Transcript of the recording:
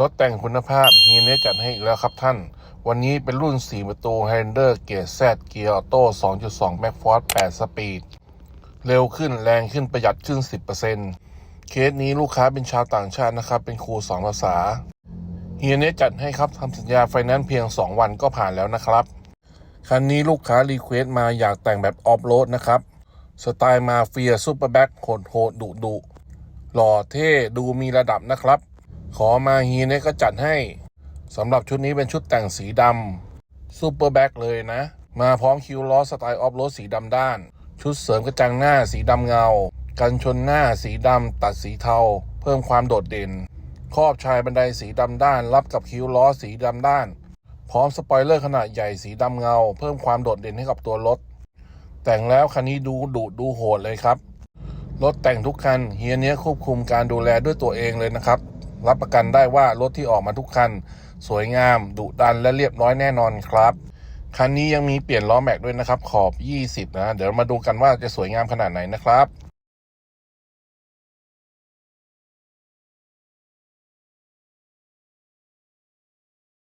รถแต่งคุณภาพเฮียเนจัดให้อีกแล้วครับท่าน วันนี้เป็นรุ่น 4 ประตู Highlander เกียร์ Z เกียร์ออโต้ 2.2 Max Force 8สปีด เร็วขึ้นแรงขึ้นประหยัดขึ้น 10%เคสนี้ลูกค้าเป็นชาวต่างชาตินะครับ เป็นครูสองภาษาเฮียเนจัดให้ครับทำสัญญาไฟแนนซ์เพียง 2 วันก็ผ่านแล้วนะครับ คันนี้ลูกค้ารีเควสต์มาอยากแต่งแบบออฟโรดนะครับสไตล์มาเฟียซูเปอร์แบ็คโหดโหดดุดุหล่อเท่ดูมีระดับนะครับ ขอมาเฮียเนี่ยก็จัดให้สำหรับชุดนี้เป็นชุดแต่งสีดำซูเปอร์แบ็คเลยนะ มาพร้อมคิวล้อสไตล์ออฟโรดสีดำด้าน ชุดเสริมกระจังหน้าสีดำเงา กันชนหน้าสีดำตัดสีเทา เพิ่มความโดดเด่น ครอบชายบันไดสีดำด้าน รับกับคิวล้อสีดำด้าน พร้อมสปอยเลอร์ขนาดใหญ่สีดำเงา เพิ่มความโดดเด่นให้กับตัวรถ แต่งแล้วคันนี้ดูดุดูโหดเลยครับรถแต่งทุกคันเฮียเนี้ยควบคุมการดูแลด้วยตัวเองเลยนะครับ รับประกันได้ว่ารถที่ออกมาทุกคัน สวยงาม ดุดันและเรียบร้อยแน่นอนครับ คันนี้ยังมีเปลี่ยนล้อแม็กด้วยนะครับขอบ 20 นะ เดี๋ยวมาดูกันว่าจะสวยงามขนาดไหนนะครับ